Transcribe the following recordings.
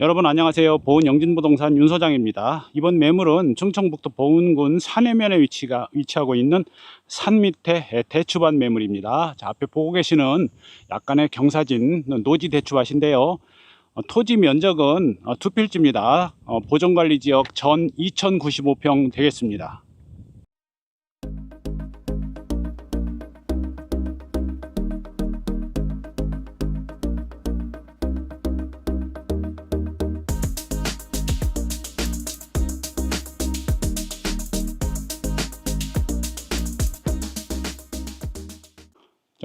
여러분 안녕하세요. 보은 영진부동산 윤 소장입니다. 이번 매물은 충청북도 보은군 산해면에 위치가 위치하고 있는 산 밑에 대추밭 매물입니다. 자, 앞에 보고 계시는 약간의 경사진 노지 대추밭인데요. 어, 토지 면적은 어, 두 필지입니다. 어, 보존관리 지역 전 2095평 되겠습니다.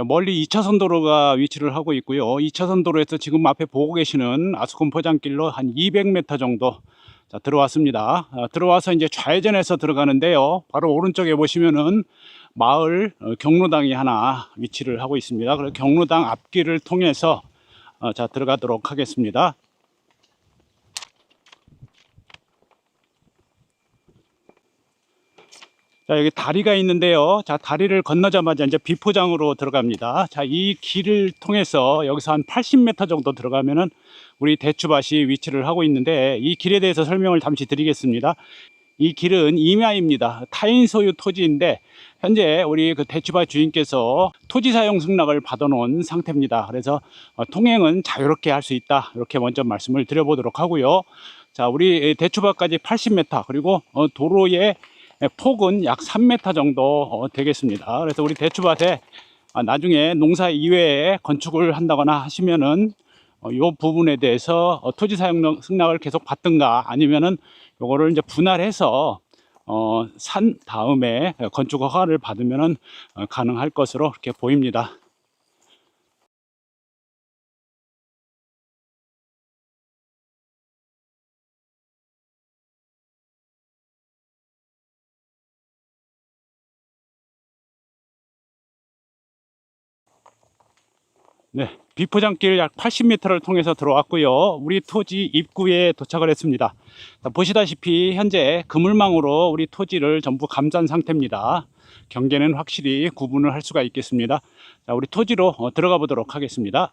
멀리 2차선 도로가 위치를 하고 있고요. 2차선 도로에서 지금 앞에 보고 계시는 아스콘 포장길로 한 200m 정도 자, 들어왔습니다. 아, 들어와서 이제 좌회전해서 들어가는데요. 바로 오른쪽에 보시면은 마을 어, 경로당이 하나 위치를 하고 있습니다. 그래서 경로당 앞길을 통해서 어, 자, 들어가도록 하겠습니다. 자, 여기 다리가 있는데요. 자, 다리를 건너자마자 이제 비포장으로 들어갑니다. 자, 이 길을 통해서 여기서 한 80m 정도 들어가면은 우리 대추밭이 위치를 하고 있는데 이 길에 대해서 설명을 잠시 드리겠습니다. 이 길은 임야입니다. 타인 소유 토지인데 현재 우리 그 대추밭 주인께서 토지 사용 승낙을 받아놓은 상태입니다. 그래서 어, 통행은 자유롭게 할 수 있다. 이렇게 먼저 말씀을 드려보도록 하고요. 자, 우리 대추밭까지 80m 그리고 어, 도로의 폭은 약 3m 정도 어, 되겠습니다. 그래서 우리 대추밭에 아, 나중에 농사 이외에 건축을 한다거나 하시면은 어, 이 부분에 대해서 어, 토지 사용 승낙을 계속 받든가 아니면은 요거를 이제 분할해서 어, 산 다음에 건축 허가를 받으면은 어, 가능할 것으로 이렇게 보입니다. 네, 비포장길 약 80m를 통해서 들어왔고요. 우리 토지 입구에 도착을 했습니다. 자, 보시다시피 현재 그물망으로 우리 토지를 전부 감싼 상태입니다. 경계는 확실히 구분을 할 수가 있겠습니다. 자, 우리 토지로 어, 들어가 보도록 하겠습니다.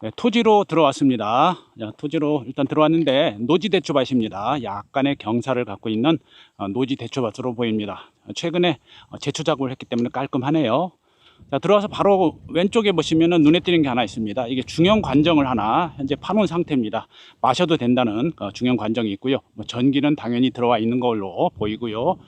네, 토지로 들어왔습니다. 자, 토지로 일단 들어왔는데 노지 대추밭입니다. 약간의 경사를 갖고 있는 어, 노지 대추밭으로 보입니다. 최근에 어, 재초 작업을 했기 때문에 깔끔하네요. 자, 들어와서 바로 왼쪽에 보시면은 눈에 띄는 게 하나 있습니다. 이게 중형 관정을 하나 현재 파놓은 상태입니다. 마셔도 된다는 어, 중형 관정이 있고요. 뭐 전기는 당연히 들어와 있는 걸로 보이고요.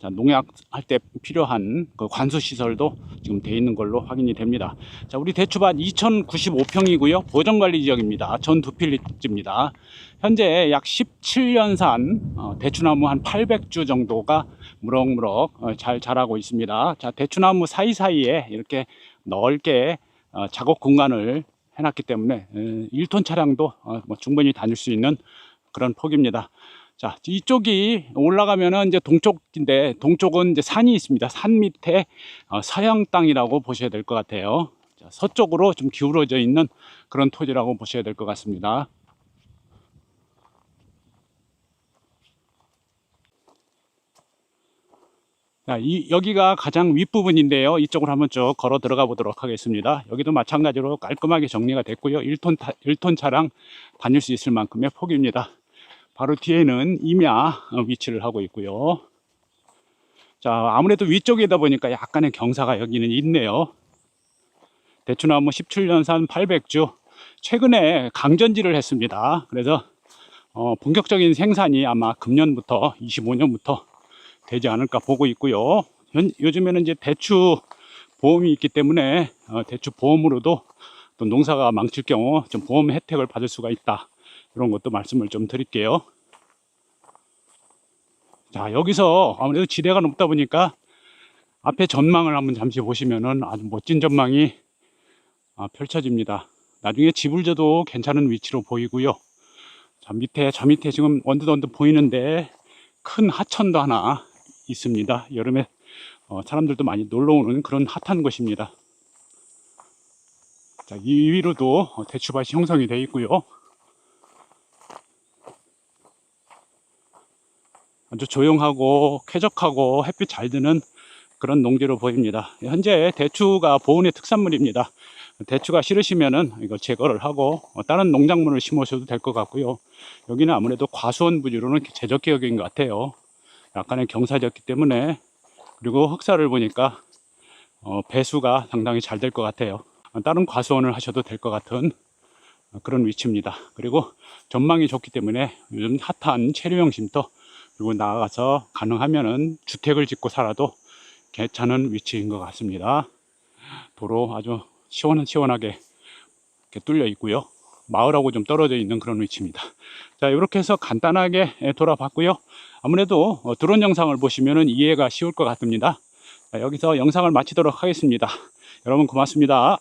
자, 농약할 때 필요한 그 관수 시설도 지금 돼 있는 걸로 확인이 됩니다. 자, 우리 대추밭 2095평이고요. 보전관리 지역입니다. 전 두 필지입니다. 현재 약 17년산 어, 대추나무 한 800주 정도가 무럭무럭 어, 잘 자라고 있습니다. 자, 대추나무 사이사이에 이렇게 넓게 어, 작업 공간을 해놨기 때문에 1톤 차량도 어, 뭐 충분히 다닐 수 있는 그런 폭입니다. 자, 이쪽이 올라가면은 이제 동쪽인데 동쪽은 이제 산이 있습니다. 산 밑에 어, 서양 땅이라고 보셔야 될 것 같아요. 자, 서쪽으로 좀 기울어져 있는 그런 토지라고 보셔야 될 것 같습니다. 자, 이, 여기가 가장 윗부분인데요. 이쪽으로 한번 쭉 걸어 들어가 보도록 하겠습니다. 여기도 마찬가지로 깔끔하게 정리가 됐고요. 1톤, 타, 1톤 차량 다닐 수 있을 만큼의 폭입니다. 바로 뒤에는 임야 위치를 하고 있고요. 자, 아무래도 위쪽이다 보니까 약간의 경사가 여기는 있네요. 대추나무 17년산 800주. 최근에 강전지를 했습니다. 그래서 어, 본격적인 생산이 아마 금년부터 25년부터 되지 않을까 보고 있고요. 현, 요즘에는 이제 대추 보험이 있기 때문에 어, 대추 보험으로도 또 농사가 망칠 경우 좀 보험 혜택을 받을 수가 있다. 이런 것도 말씀을 좀 드릴게요. 자, 여기서 아무래도 지대가 높다 보니까 앞에 전망을 한번 잠시 보시면은 아주 멋진 전망이 아, 펼쳐집니다. 나중에 집을 져도 괜찮은 위치로 보이고요. 자, 밑에, 저 밑에 지금 원두원두 보이는데 큰 하천도 하나 있습니다. 여름에 어, 사람들도 많이 놀러 오는 그런 핫한 곳입니다. 자, 이 위로도 어, 대추밭이 형성이 되어 있고요. 아주 조용하고 쾌적하고 햇빛 잘 드는 그런 농지로 보입니다. 현재 대추가 보은의 특산물입니다. 대추가 싫으시면은 이거 제거를 하고 어, 다른 농작물을 심으셔도 될 것 같고요. 여기는 아무래도 과수원 부지로는 제적지역인 것 같아요. 약간의 경사졌기 때문에 그리고 흑사를 보니까 어, 배수가 상당히 잘 될 것 같아요. 어, 다른 과수원을 하셔도 될 것 같은 어, 그런 위치입니다. 그리고 전망이 좋기 때문에 요즘 핫한 체류형 쉼터 그리고 나아가서 가능하면은 주택을 짓고 살아도 괜찮은 위치인 것 같습니다. 도로 아주 시원 시원하게 이렇게 뚫려 있고요. 마을하고 좀 떨어져 있는 그런 위치입니다. 자, 이렇게 해서 간단하게 돌아봤고요. 아무래도 어, 드론 영상을 보시면 이해가 쉬울 것 같습니다. 자, 여기서 영상을 마치도록 하겠습니다. 여러분 고맙습니다.